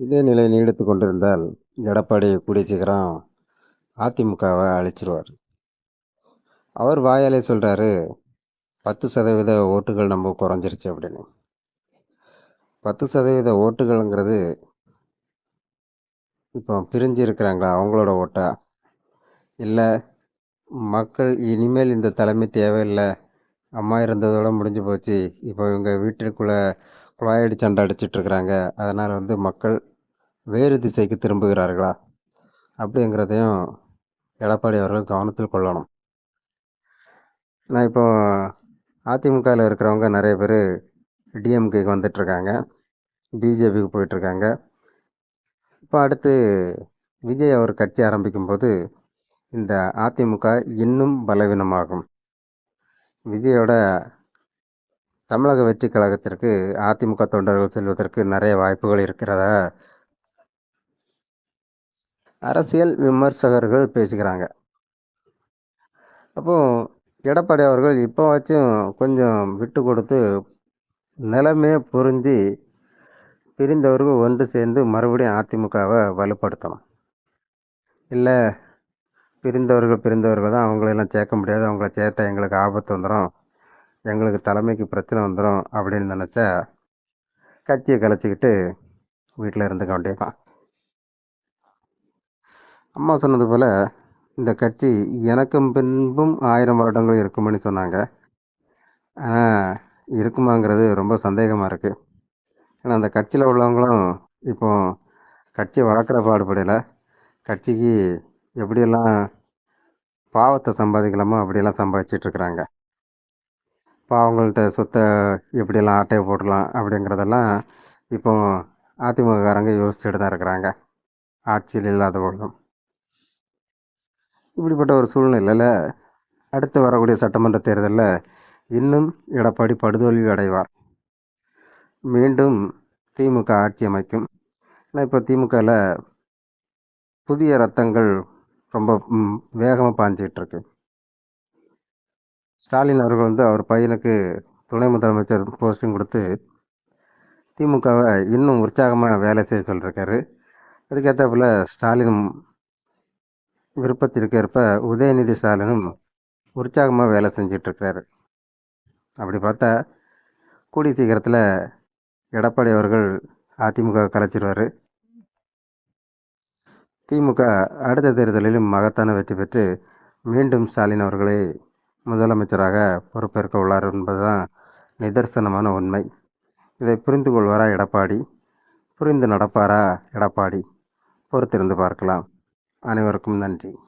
இதே நிலை நீடித்து கொண்டிருந்தால் எடப்பாடி கூடிய சீக்கிரம் அதிமுகவை அழிச்சிருவார். அவர் வாயாலே சொல்கிறாரு பத்து சதவீத ஓட்டுகள் நம்ம குறைஞ்சிருச்சு அப்படின்னு. பத்து சதவீத ஓட்டுகள்ங்கிறது இப்போ பிரிஞ்சு இருக்கிறாங்களா அவங்களோட ஓட்டா? இல்லை மக்கள் இனிமேல் இந்த தலைமை தேவையில்லை அம்மா இருந்ததோட முடிஞ்சு போச்சு இப்போ இவங்க வீட்டிற்குள்ளே குழாயடி சண்டை அடிச்சிட்ருக்குறாங்க அதனால் வந்து மக்கள் வேறு திசைக்கு திரும்புகிறார்களா? அப்படிங்கிறதையும் எடப்பாடி அவர்கள் கவனத்தில் கொள்ளணும். நான் இப்போ அதிமுகவில் இருக்கிறவங்க நிறைய பேர் டிஎம்கேக்கு வந்துட்டுருக்காங்க பிஜேபிக்கு போயிட்டுருக்காங்க இப்போ அடுத்து விஜய் அவர் கட்சி ஆரம்பிக்கும்போது இந்த அதிமுக இன்னும் பலவீனமாகும். விஜயோட தமிழக வெற்றி கழகத்திற்கு அதிமுக தொண்டர்கள் செல்வதற்கு நிறைய வாய்ப்புகள் இருக்கிறதா? அரசியல் விமர்சகர்கள் பேசுகிறாங்க அப்போ எடப்பாடி அவர்கள் இப்போ வச்சும் கொஞ்சம் விட்டு கொடுத்து நிலைமையை புரிஞ்சு பிரிந்தவர்கள் ஒன்று சேர்ந்து மறுபடியும் அதிமுகவை வலுப்படுத்தணும். இல்லை பிரிந்தவர்கள் பிரிந்தவர்கள் தான் அவங்களெல்லாம் சேர்க்க முடியாது. அவங்கள சேர்த்தா எங்களுக்கு ஆபத்து வந்துடும் எங்களுக்கு தலைமைக்கு பிரச்சனை வந்துடும் அப்படின்னு நினச்சா கட்சியை கலைச்சிக்கிட்டு வீட்டில் இருந்துக்க வேண்டியதான் அம்மா சொன்னது போல் இந்த கட்சி எனக்கும் பின்பும் ஆயிரம் வருடங்கள் இருக்கும்னு சொன்னாங்க. ஆனால் இருக்குமாங்கிறது ரொம்ப சந்தேகமாக இருக்குது ஏன்னா அந்த கட்சியில் உள்ளவங்களும் இப்போ கட்சி வளர்க்குற பாடுபடலை. கட்சிக்கு எப்படியெல்லாம் பாவத்தை சம்பாதிக்கலாமோ அப்படியெல்லாம் சம்பாதிச்சிட்ருக்குறாங்க இப்போ அவங்கள்ட்ட சொத்தை எப்படியெல்லாம் ஆட்டையை போடலாம் அப்படிங்கிறதெல்லாம் இப்போ அதிமுககாரங்க யோசிச்சுட்டு தான் இருக்கிறாங்க. ஆட்சியில் இல்லாத போதும் இப்படிப்பட்ட ஒரு சூழ்நிலையில் அடுத்து வரக்கூடிய சட்டமன்ற தேர்தலில் இன்னும் எடப்பாடி படுதோல்வி அடைவார். மீண்டும் திமுக ஆட்சி அமைக்கும். ஆனால் இப்போ திமுகவில் புதிய ரத்தங்கள் ரொம்ப வேகமாக பாஞ்சிக்கிட்டு ஸ்டாலின் அவர்கள் வந்து அவர் பையனுக்கு துணை முதலமைச்சர் போஸ்டிங் கொடுத்து திமுகவை இன்னும் உற்சாகமாக வேலை செய்ய சொல்லியிருக்காரு அதுக்கேற்றப்பில் ஸ்டாலின் விருப்பத்திற்கேற்ப உதயநிதி ஸ்டாலினும் உற்சாகமாக வேலை செஞ்சிட்ருக்கிறாரு. அப்படி பார்த்தா கூடிய சீக்கிரத்தில் எடப்பாடி அவர்கள் அதிமுக கலைச்சிடுவார் திமுக அடுத்த தேர்தலிலும் மகத்தான வெற்றி பெற்று மீண்டும் ஸ்டாலின் அவர்களை முதலமைச்சராக பொறுப்பேற்க உள்ளார் என்பதுதான் நிதர்சனமான உண்மை. இதை புரிந்து கொள்வாரா எடப்பாடி? புரிந்து நடப்பாரா எடப்பாடி? பொறுத்திருந்து பார்க்கலாம். அனைவருக்கும் நன்றி.